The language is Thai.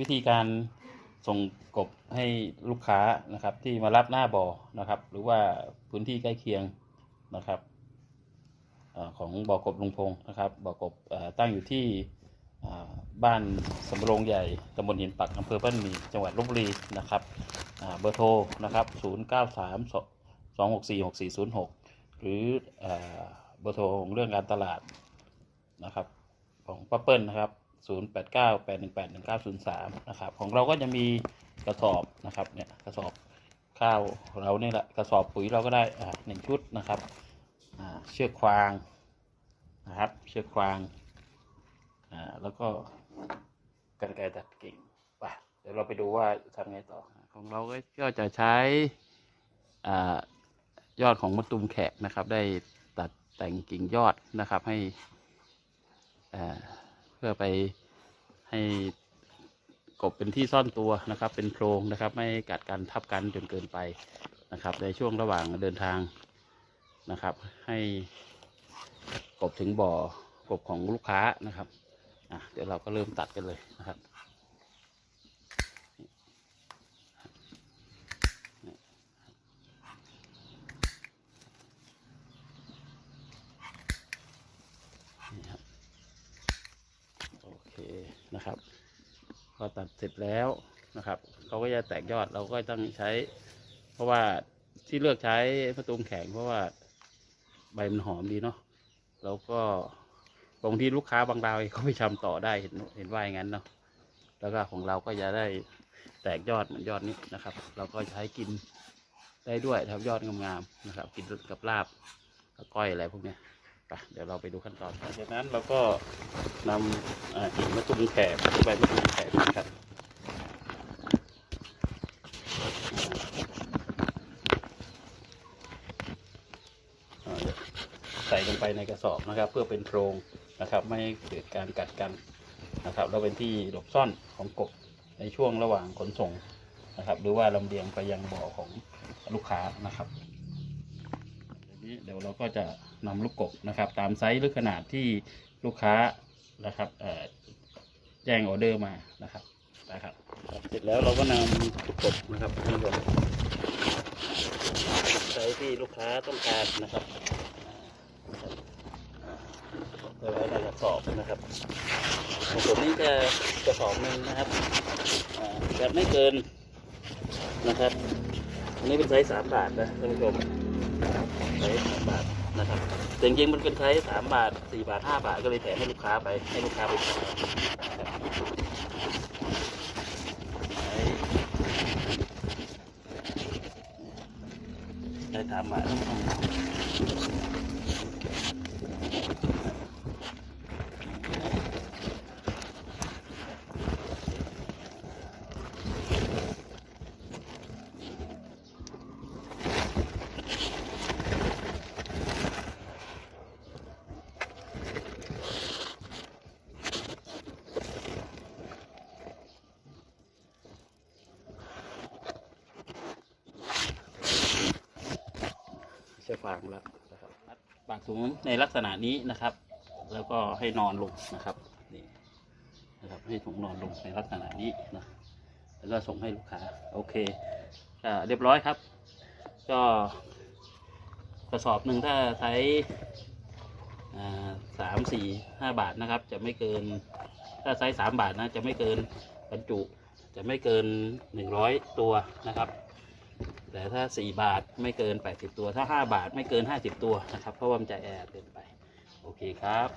วิธีการส่งกบให้ลูกค้านะครับ ที่มารับหน้าบ่อนะครับ หรือว่าพื้นที่ใกล้เคียงนะครับอของบ่อกบลุงพงนะครับบ่อกบอตั้งอยู่ที่บ้านสำโรงใหญ่ตำบลหินปักอำเภอบ้านหมี่จังหวัดลบบุรีนะครับเบอร์โทรนะครับ 0 9 3 2 6 4 6 4 0 6 หรือเอ่อเบอร์โทรของเรื่องการตลาดนะครับของป้าเปิ้ลนะครับ 0 8 9 8 1 8 1 9 0 3 นะครับ ของเราก็จะมีกระสอบนะครับเนี่ยกระสอบข้าวเราเนี่ยแหละกระสอบปุ๋ยเราก็ได้อ่าหนึ่งชุดนะครับอ่าเชือกควางนะครับ เชือกควางอ่าแล้วก็กรรไกรตัดกิ่งไปเดี๋ยวเราไปดูว่าทำไงต่อ ของเราก็ก็จะใช้อ่ายอดของมะตูมแขกนะครับ ได้ตัดแต่งกิ่งยอดนะครับให้อ่า พื่อไปให้กบเป็นที่ซ่อนตัวนะครับ เป็นโพรงนะครับ ไม่กัดกันทับกันจนเกินไปนะครับ ในช่วงระหว่างเดินทางนะครับ ให้กบถึงบ่อกบของลูกค้านะครับเดี๋ยวเราก็เริ่มตัดกันเลยนะครับ นี่ครับโอเค นะครับ พอตัดเสร็จแล้วนะครับเขาก็จะแตกยอดเราก็ต้องใช้ เพราะว่าที่เลือกใช้มะตูมแข็งเพราะว่าใบมันหอมดีเนาะแล้วก็บางที่ลูกค้าบางรายเขาไปทำต่อได้เห็นเห็นว่าอย่างนั้นเนาะแล้วก็ของเราก็จะได้แตกยอดเหมือนยอดนี้นะครับ เราก็ใช้กินได้ด้วยทำยอดงามๆนะครับ กินกับลาบกับก้อยอะไรพวกเนี้ย เดี๋ยวเราไปดูขั้นตอนหลังจากนั้นเราก็นำอ่าหินมะตูมแขกใบมะตูมแขกนะครับใส่ลงไปในกระสอบนะครับ เพื่อเป็นโพรงนะครับไม่ให้เกิดการกัดกันนะครับแล้วเป็นที่หลบซ่อนของกบในช่วงระหว่างขนส่งนะครับ หรือว่าลำเลียงไปยังบ่อของลูกค้านะครับ ดี๋ยวเราก็จะนำลูกกบนะครับ ตามไซส์หรือขนาดที่ลูกค้านะครับเอ่อแจ้งออเดอร์มานะครับนะครับเสร็จแล้วเราก็นำลูกกบนะครับนี่ก่อนไซส์ที่ลูกค้าต้องการนะครับเอาไว้ในกระสอบนะครับของผมนี่จะกระสอบหนึ่งนะครับจะไม่เกินนะครับอันนี้เป็นไซส์สามบาทนะท่านผู้ชม ไซส์สามบาทนะครับแต่จริงๆมันเป็นไซส์สามบาทสี่บาทห้าบาทก็เลยแถมให้ลูกค้าไปให้ลูกค้าไปใช้นะครับได้สามบาท ใช้ฟางแล้วนะครับปากถุงในลักษณะนี้นะครับ แล้วก็ให้นอนลงนะครับนี่นะครับ ให้ถุงนอนลงในลักษณะนี้นะแล้วก็ส่งให้ลูกค้าโอเคก็เรียบร้อยครับ ก็กระสอบหนึ่งถ้าใช้อ่าสามสี่ห้าบาทนะครับ จะไม่เกิน ถ้าไซส์สามบาทนะจะไม่เกินบรรจุ จะไม่เกินหนึ่งร้อยตัวนะครับ แต่ถ้า 4 บาทไม่เกิน 80 ตัว ถ้า 5 บาทไม่เกิน 50 ตัวนะครับ เพราะว่ามันจะแอดเกินไป โอเคครับ